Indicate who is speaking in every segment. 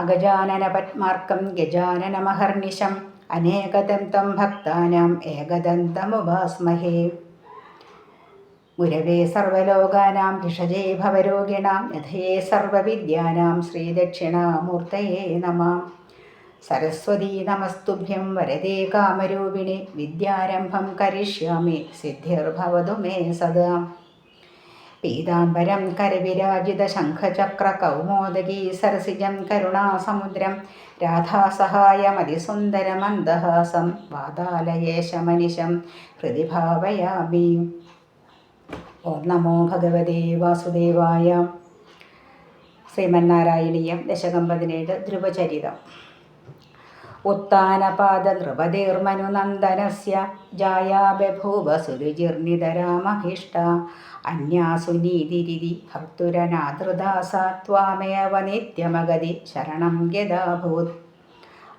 Speaker 1: അഗജാനന പത്മാർക്കം ഗജാനനമഹർനിശം അനേകദന്തം ഭക്താനാം ഏകദന്തമുപാസ്മഹേ ഗുരവേ സർവലോകാനാം ഭിഷജേ ഭവരോഗിണാം യഥയേ സർവവിദ്യാനാം ശ്രീദക്ഷിണാമൂർത്തയേ നമാം. സരസ്വതീ നമസ്തുഭ്യം വരദേ കാമരൂപിണി വിദ്യാരംഭം കരിഷ്യാമി സിദ്ധിർഭവതു മേ സദാ. പീതാംബരം കരവിരാജിത ശംഖചക്ര കൗമോദകീ സരസിജം കരുണാസമുദ്രം രാധാസഹായമതിസുന്ദരമന്ദഹാസം വാതാലയേശമനിശം ഹൃദി ഓം നമോ ഭഗവതേ വാസുദേവായ. ശ്രീമന്നാരായണീയം ദശകം പതിനേഴ് ധ്രുവചരിതം. ഉത്താനപാദ നൃപതിർമനുനന്ദനസ്യ ജായാ ബഭൂവ സുരുചിർനിതരാമഭീഷ്ട അന്യാസു നീതിരിതി ഭർത്തുരനാദൃദാസ ത്വാമേവ നിത്യമഗതി ശരണം യഥാഭൂത്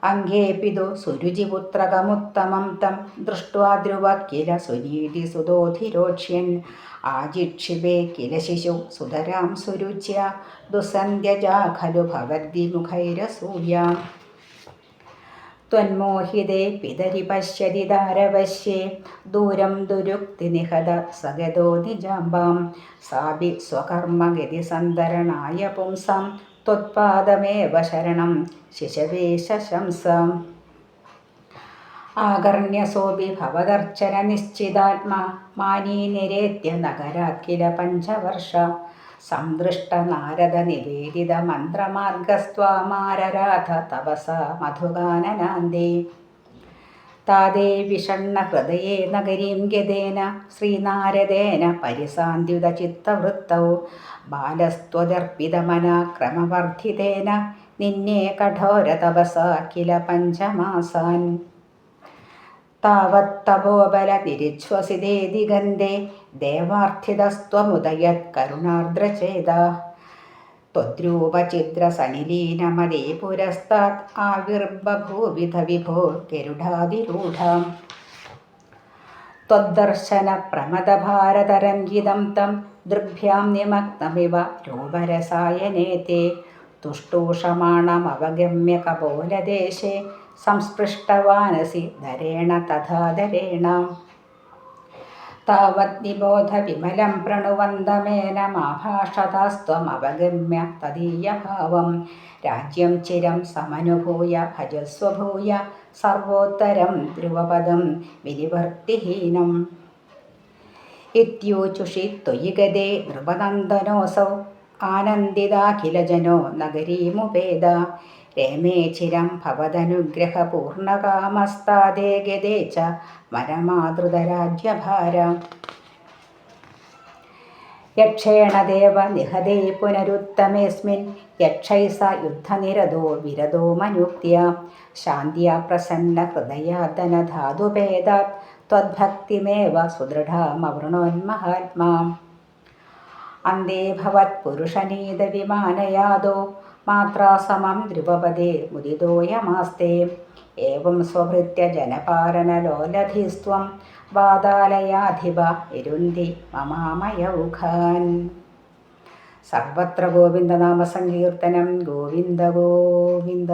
Speaker 1: അംഗേപിതു സുരുചിപുത്രകമുത്തമം തം ദൃഷ്ട്വാ ധ്രുവ കില സുനീതി സുതോധിരോക്ഷ്യൻ ആജിക്ഷിപേ കില ശിശു സുതരാം സുരുച്യ. ദുസന്ധ്യജാ ഖലു ഭവദ്വിമുഖൈരസൂയ. ത്വന്മോഹിതേ പിതരി പശ്യതി ധാരവശ്യേ. ദൂരം ദുരുക്തി നിഹത സഗതോ നിജാംബാം. സാബി സ്വകർമ്മഗതി സന്തരണായ പുംസം. ത്വത്പാദമേവ ശരണം ശിശവേ ശശംസ. ആകർണ്യസോപി ഭവദർച്ചന നിശ്ചിതാത്മാ. മാനീ നിരേത്യ നഗരാഖില പഞ്ചവർഷ. സംദൃഷ്ട നാരദ നിവേദിത മന്ത്രമാർഗസ്വാമാരരാധ തപസ മധുഗാനനാന്തേ താതേ വിഷണ്ണ ഹൃദയേ നഗരീം ഗതേന ശ്രീനാരദേന പരിസാന്ത്യുത ചിത്തവൃത്തൗ ബാലസ്ത്വദർപ്പിതമനാക്രമവർദ്ധിതേന നിന്നെ കഠോരതപസ കില പഞ്ചമാസാൻ. താവത്തപോബലതിരിച്ഛ്വസിതേ ദിഗന്ധേ ദേവാർത്ഥിതസ്ത്വമുദയത് കരുണാർദ്രചേത त्वद्रूपचिद्रसनिलीनमदे पुरस्तात् आविर्बभूविध विभो गरुडादिरूढाम् त्वद्दर्शनप्रमदभारतरञ्जितं तं दृग्भ्यां निमग्नमिव रूपरसायने ते तुष्टूषमाणमवगम्य कपोलदेशे സംസ്പൃഷ്ടവാനസി ധരേണ തഥാ ധരേണ. താവദ്വിബോധവിമലം പ്രണുവന്തമേനമാഭാഷതാസ്ത്വമവഗമ്യ തദീയഭാവം. രാജ്യം ചിരം സമനുഭൂയ ഭജസ്വഭൂയ സർവോത്തരം ധ്രുവപദം വിനിവർത്തിഹീനം ഇത്യൂചുഷി ത്വയിഗതേ നൃപനന്ദനോസൗ ആനന്ദിതാഖിലജനോ നഗരീമുപേദ രമേ ചിരം ഭവതനുഗ്രഹപൂർണകാമസ്താദേ ഗതേ ച വനമാതൃതരാജ്യഭാര യക്ഷേണ ദേവ നിഹതേ പുനരുത്തമേസ്മിൻ യക്ഷൈ സ യുദ്ധനിരതോ വിരതോ മനുക്തിയ. ശാന്തിയ പ്രസന്ന ഹൃദയാദനധാതുഭേദാത് ത്വദ്ഭക്തിമേവ സുദൃഢമവൃണോന്മഹാത്മാ അന്തേ ഭവത്പുരുഷനീതവിമാനയാദോ മാത്രാസമം ധ്രുവപദേ മുദിതോയമാസ്തേ ഏവം സ്വഭൃത്യ ജനപാലനലോലധിസ്ത്വം വാതാലയാധിപ ഇരുന്തി മമാമയൗഖാൻ സർവത്ര ഗോവിന്ദനാമസങ്കീർത്തനം ഗോവിന്ദ ഗോവിന്ദ